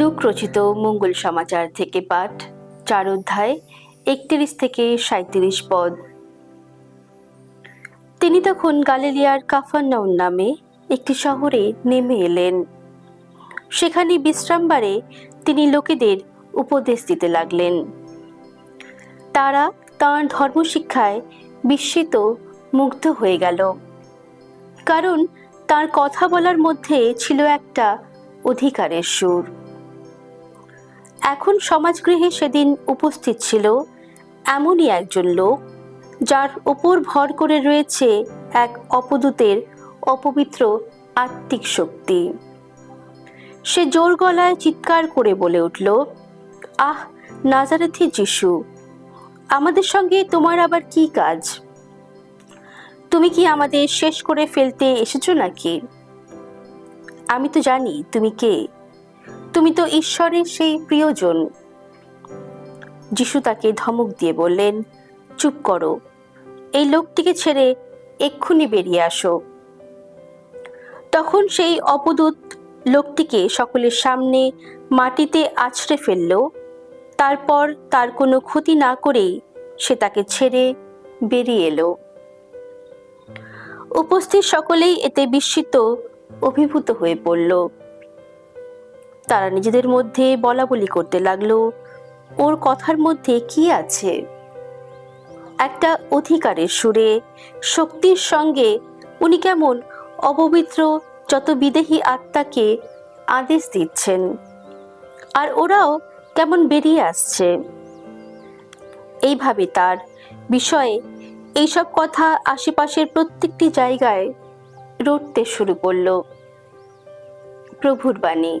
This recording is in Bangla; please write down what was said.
লুক রচিত মঙ্গল সমাচার থেকে পাঠ, চার অধ্যায়, একত্রিশ থেকে সাঁত্রিশ পদ। তিনি তখন গালিলিয়ার কাফারনাউন নামে একটি শহরে নেমে এলেন। সেখানে বিশ্রামবারে তিনি লোকেদের উপদেশ দিতে লাগলেন। তারা তাঁর ধর্মশিক্ষায় বিস্মিত, মুগ্ধ হয়ে গেল। কারণ তার কথা বলার মধ্যে ছিল একটা অধিকারের সুর। এখন সমাজগৃহে সেদিন উপস্থিত ছিল এমনই একজন লোক, যার ওপর ভর করে রয়েছে এক অপদূতের অপবিত্র আত্মিক শক্তি। সে জোর গলায় চিৎকার করে বলে উঠল, আহ, নাজারেথি যিশু, আমাদের সঙ্গে তোমার আবার কি কাজ? তুমি কি আমাদের শেষ করে ফেলতে এসেছ নাকি? আমি তো জানি তুমি কে। তুমি তো ঈশ্বরের সেই প্রিয়জন। যিশু তাকে ধমক দিয়ে বললেন, চুপ করো, এই লোকটিকে ছেড়ে এক্ষুনি বেরিয়ে আসো। তখন সেই অপদূত লোকটিকে সকলের সামনে মাটিতে আছড়ে ফেলল। তারপর তার কোনো ক্ষতি না করেই সে তাকে ছেড়ে বেরিয়ে এলো। উপস্থিত সকলেই এতে বিস্মিত, অভিভূত হয়ে পড়ল। তারা নিজেদের মধ্যে বলা বলি করতে লাগল। ওর কথার মধ্যে কি আছে? একটা অধিকারের সুরে, শক্তির সঙ্গে উনি কেমন অপবিত্র, যত বিদেহী আত্মাকে আদেশ দিচ্ছেন। আর ওরাও কেমন বেরিয়ে আসছে। এইভাবে তার বিষয়ে এইসব কথা আশেপাশের প্রত্যেকটি জায়গায় রটতে শুরু করল। প্রভুর বাণী।